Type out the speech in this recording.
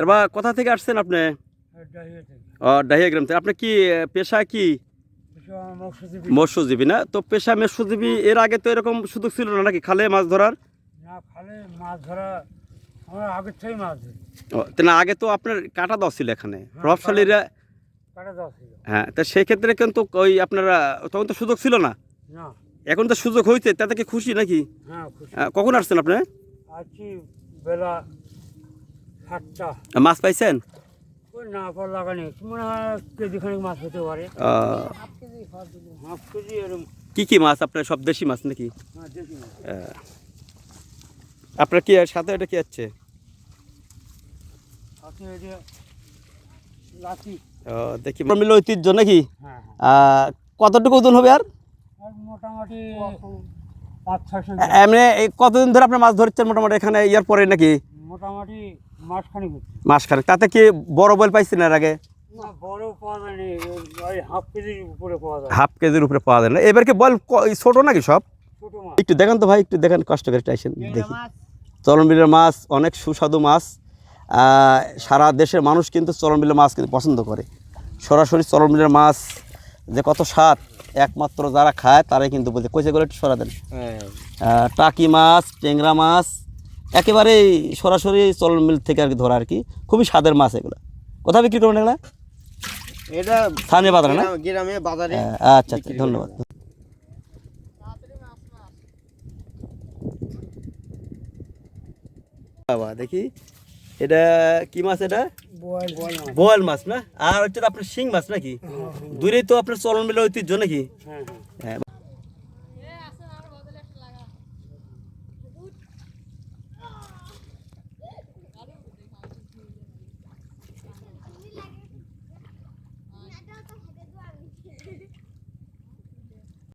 এবার কোথা থেকে আসছেন আপনি? ও ডাহিয়া গ্রাম থেকে। আপনি কি পেশা কি? মৎস্যজীবী না? তো পেশা মৎস্যজীবী এর আগে তো এরকম সুযোগ ছিল না নাকি? খালে মাছ ধরার? না খালে মাছ ধরা আমরা আগের থেকেই মাছ ধরি। ও, তো না আগে তো আপনার কাটা দেওয়া ছিল এখানে। প্রভাবশালীরা দেওয়া ছিল। হ্যাঁ তা সেই ক্ষেত্রে কিন্তু ওই আপনারা তখন তো সুযোগ ছিল না? এখন তো সুযোগ হয়েছে তাতে কি খুশি নাকি? হ্যাঁ কখন আসছেন আপনি? বেলা সাতটা। মাছ পাইছেন? না পর লাগানি। মনে হয় কেজি খানিক মাছ হতে পারে। হাফ কেজি এরকম কি কি মাছ? আপনার সব দেশি মাছ নাকি? আপনার কি আর সাথে এটা কি আছে? দেখি। মিল ঐতিহ্য নাকি? হ্যাঁ হ্যাঁ। কতটুকু ওজন হবে আর? মোটামুটি এমনি কতদিন ধরে আপনি মাছ ধরছেন মোটামুটি? এখানে ইয়ার পরে নাকি? মোটামুটি মাসখানিক তাতে কি বড় বল পাইছেন এর আগে? না বড় পাওয়া যায়নি। ওই হাফ কেজির উপরে পাওয়া যায়। হাফ কেজির উপরে পাওয়া যায় না। এবার কি বল ছোট নাকি সব? একটু দেখেন তো ভাই একটু দেখেন কষ্ট করে আসেন দেখি। চলনবিলের মাছ অনেক সুস্বাদু মাছ। সারা দেশের মানুষ কিন্তু চলনবিলের মাছ কিন্তু পছন্দ করে। সরাসরি চলনবিলের মাছ যে কত স্বাদ একমাত্র যারা খায় তারাই কিন্তু বলতে কইছে করে একটু সরা দেন। টাকি মাছ ট্যাংরা মাছ একেবারে সরাসরি চলন মিল থেকে আর কি ধরা আর কি। খুবই স্বাদের মাছ এগুলো। কোথায় বিক্রি করবেন এগুলো? এটা স্থানীয় বাজারে না? গ্রামে- বাজারে হ্যাঁ, আচ্ছা আচ্ছা ধন্যবাদ। বাবা দেখি। এটা কি মাছ এটা? বয়েল মাছ। না? আর হচ্ছে তো আপনার শিং মাছ নাকি? দূরেই তো আপনার চলন মিলে ঐতিহ্য নাকি? হ্যাঁ হ্যাঁ। হ্যাঁ